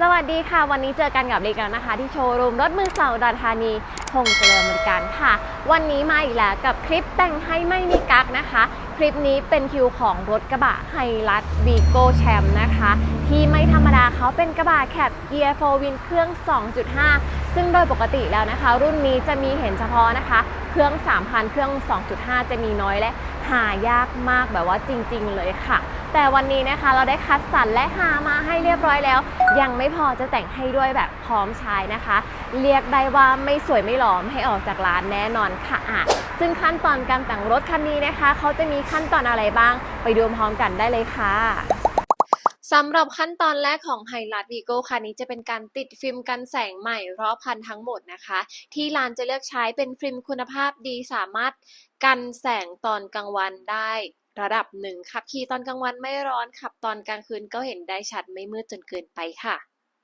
สวัสดีค่ะ วันนี้เจอกันกับเด็กแล้วนะคะ ที่โชว์รูมรถมือสองอุดรธานีพงเจริญบริการค่ะ วันนี้มาอีกแล้วกับคลิปแต่งให้ไม่มีกักนะคะ คลิปนี้เป็นคิวของรถกระบะไฮรัสวีโก้แชมนะคะ ที่ไม่ธรรมดาเขาเป็นกระบะแคบเกียร์โฟวินเครื่อง 2.5 ซึ่งโดยปกติแล้วนะคะ รุ่นนี้จะมีเห็นเฉพาะนะคะ เครื่อง 3,000 เครื่อง 2.5 จะมีน้อยและ หายากมากแบบว่าจริง ๆ เลยค่ะ แต่วันนี้นะคะเราได้คัดสรรและหามาให้เรียบร้อยแล้ว ยังไม่พอจะแต่งให้ด้วยแบบพร้อมใช้นะคะ เรียกได้ว่าไม่สวยไม่หลอมให้ออกจากร้านแน่นอนค่ะอะ ซึ่งขั้นตอนการแต่งรถคันนี้นะคะ เขาจะมีขั้นตอนอะไรบ้าง ไปดูพร้อมกันได้เลยค่ะ สำหรับขั้นตอนแรกของไฮลัดวีโก้คันนี้จะเป็นการติดฟิล์มกันแสงใหม่รอบคันทั้งหมดนะคะ ที่ร้านจะเลือกใช้เป็นฟิล์มคุณภาพดีสามารถกันแสงตอนกลางวันได้ระดับหนึ่งขับขี่ตอนกลางวันไม่ร้อนขับตอนกลางคืนก็เห็นได้ชัดไม่มืดจนเกินไปค่ะ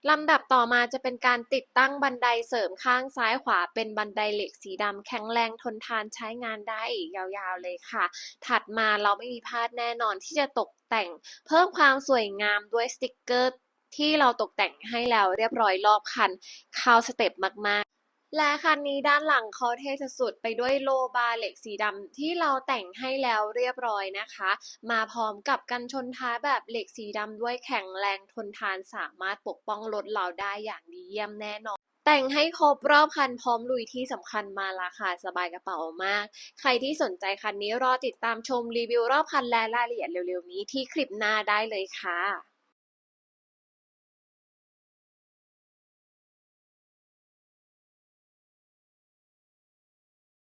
ลำดับต่อมาจะเป็นการติดตั้งบันไดเสริมข้างซ้ายขวาเป็นบันไดเหล็กสีดำแข็งแรงทนทานใช้งานได้อีกยาวๆเลยค่ะ ถัดมาเราไม่มีพลาดแน่นอนที่จะตกแต่ง เพิ่มความสวยงามด้วยสติกเกอร์ที่เราตกแต่งให้แล้วเรียบร้อยรอบคันเข้าสเต็ปมากๆ และคันนี้ด้านหลังเขาเท่สุดๆไปด้วยโลบาร์เหล็กสีดำที่เราแต่งให้แล้วเรียบร้อยนะคะ มาพร้อมกับกันชนท้ายแบบเหล็กสีดำด้วยแข็งแรงทนทานสามารถปกป้องรถเราได้อย่างดีเยี่ยมแน่นอนแต่งให้ครบรอบคันพร้อมลุยที่สำคัญมาราคาสบายกระเป๋ามาก ใครที่สนใจคันนี้รอติดตามชมรีวิวรอบคันและรายละเอียดเร็วๆนี้ที่คลิปหน้าได้เลยค่ะ